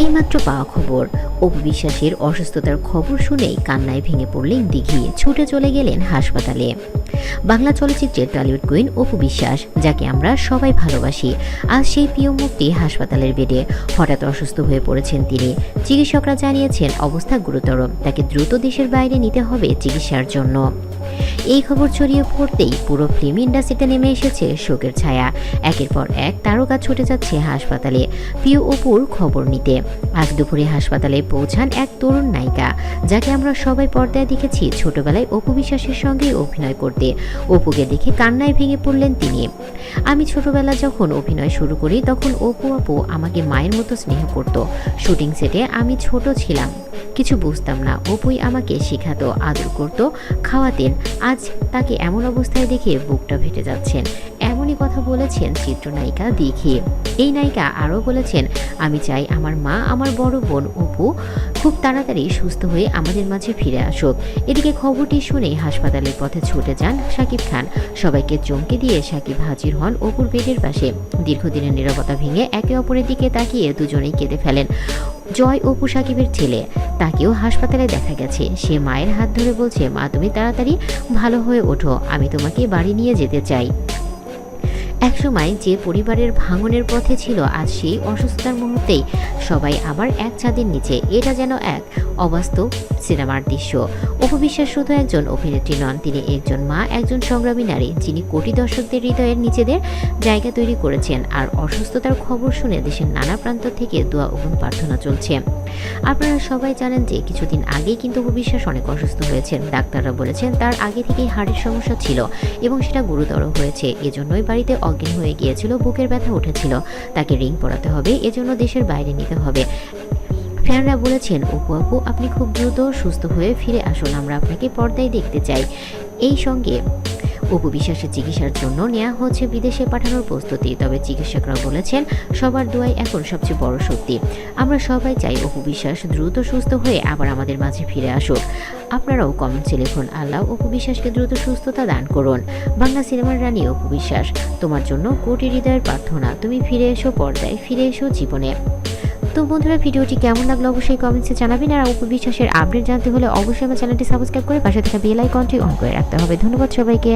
এইমাত্র পাওয়া খবর। অপু বিশ্বাসের অসুস্থতার খবর শুনেই কান্নায় ভেঙে পড়লেন দিঘি। ছুটে চলে গেলেন হাসপাতালে। বাংলা চলচ্চিত্রের টলিউড কুইন অপু বিশ্বাস, যাকে আমরা সবাই ভালোবাসি, আজ সেই প্রিয় মুক্তি হাসপাতালের বেডে। হঠাৎ অসুস্থ হয়ে পড়েছেন তিনি। চিকিৎসকরা জানিয়েছেন, অবস্থা গুরুতর। তাকে দ্রুত দেশের বাইরে নিতে হবে চিকিৎসার জন্য। এই খবর ছড়িয়ে পড়তেই পুরো ফিল্ম ইন্ডাস্ট্রিতে নেমে এসেছে শোকের ছায়া। একের পর এক তারকা ছুটে যাচ্ছে হাসপাতালে। প্রিয় অপুর খবর নিতে। আজ দুপুরে হাসপাতালে পৌঁছান এক তরুণ নায়িকা, যাকে আমরা সবাই পর্দায় দেখেছি ছোটবেলায় অপু বিশ্বাসের সঙ্গে অভিনয় করতে। অপুকে দেখে কান্নায় ভেঙে পড়লেন তিনি। আমি ছোটবেলা যখন অভিনয় শুরু করি, তখন অপু আপু আমাকে মায়ের মতো স্নেহ করত। শুটিং সেটে আমি ছোট ছিলাম। কিছু বুঝতাম না। অপুই আমাকে শেখাতো, আদর করত, খাওয়াতেন। আজ তাকে এমন অবস্থায় দেখে বুকটা ফেটে যাচ্ছেন এমনই কথা বলেছেন চিত্রনায়িকা দেখি এই নায়িকা আরও বলেছেন, আমি চাই আমার মা, আমার বড় বোন অপু খুব তাড়াতাড়ি সুস্থ হয়ে আমাদের মাঝে ফিরে আসুক। এদিকে খবরটি শুনে হাসপাতালের পথে ছুটে যান শাকিব খান। সবাইকে চমকে দিয়ে শাকিব হাজির হন অপুর বেডের পাশে। দীর্ঘদিনের নিরবতা ভেঙে একে অপরের দিকে তাকিয়ে দুজনেই কেঁদে ফেলেন। জয় অপু সাকিবের ছেলে। তাকেও হাসপাতালে দেখা গেছে। সে মায়ের হাত ধরে বলছে, মা, তুমি তাড়াতাড়ি ভালো হয়ে ওঠো। আমি তোমাকে বাড়ি নিয়ে যেতে চাই। একসময় যে পরিবারের ভাঙনের পথে ছিল, আজ সেই অসুস্থতার মুহূর্তেই সবাই আবার এক ছাদের নিচে। এটা যেন এক অবাস্তব সিনেমার দৃশ্য। অপবিশ্বাস শুধু একজন অভিনেত্রী নন, তিনি একজন মা, একজন সংগ্রামী নারী, যিনি কোটি দর্শকদের হৃদয়ের নিজেদের জায়গা তৈরি করেছেন। আর অসুস্থতার খবর শুনে দেশের নানা প্রান্ত থেকে দোয়া এবং প্রার্থনা চলছে। আপনারা সবাই জানেন যে কিছুদিন আগেই কিন্তু অপবিশ্বাস অনেক অসুস্থ হয়েছেন। ডাক্তাররা বলেছেন তার আগে থেকেই হাড়ের সমস্যা ছিল এবং সেটা গুরুতর হয়েছে। এজন্যই বাড়িতে অজ্ঞান হয়ে গিয়েছিল, বুকের ব্যথা উঠেছিল। তাকে রিং পরাতে হবে, এজন্য দেশের বাইরে নিতে হবে। ফ্যানরা বলেছেন, অপু, আপু, আপনি খুব দ্রুত সুস্থ হয়ে ফিরে আসুন, আমরা আপনাকে পর্দায় দেখতে চাই। এই সঙ্গে অপু বিশ্বাসের চিকিৎসার জন্য নেওয়া হচ্ছে বিদেশে পাঠানোর প্রস্তুতি, তবে চিকিৎসকরা বলেছেন সবার দোয়াই এখন সবচেয়ে বড় শক্তি। আমরা সবাই চাই অপু বিশ্বাস দ্রুত সুস্থ হয়ে আবার আমাদের মাঝে ফিরে আসুক। আপনারাও কমেন্টসে লিখুন, আল্লাহ অপু বিশ্বাসকে দ্রুত সুস্থতা দান করুন। বাংলা সিনেমার রানী অপু বিশ্বাস তোমার জন্য কোটি হৃদয়ের প্রার্থনা। তুমি ফিরে এসো, পর্দায় ফিরে এসো জীবনে। তো বন্ধুরা, ভিডিওটি কেমন লাগল অবশ্যই কমেন্টসে জানাবেন। আর অপু বিশ্বাসের আপডেট জানতে হলে অবশ্যই আমার চ্যানেলটি সাবস্ক্রাইব করে পাশে থাকা বেল আইকনটি অন করে রাখতে হবে। ধন্যবাদ সবাইকে।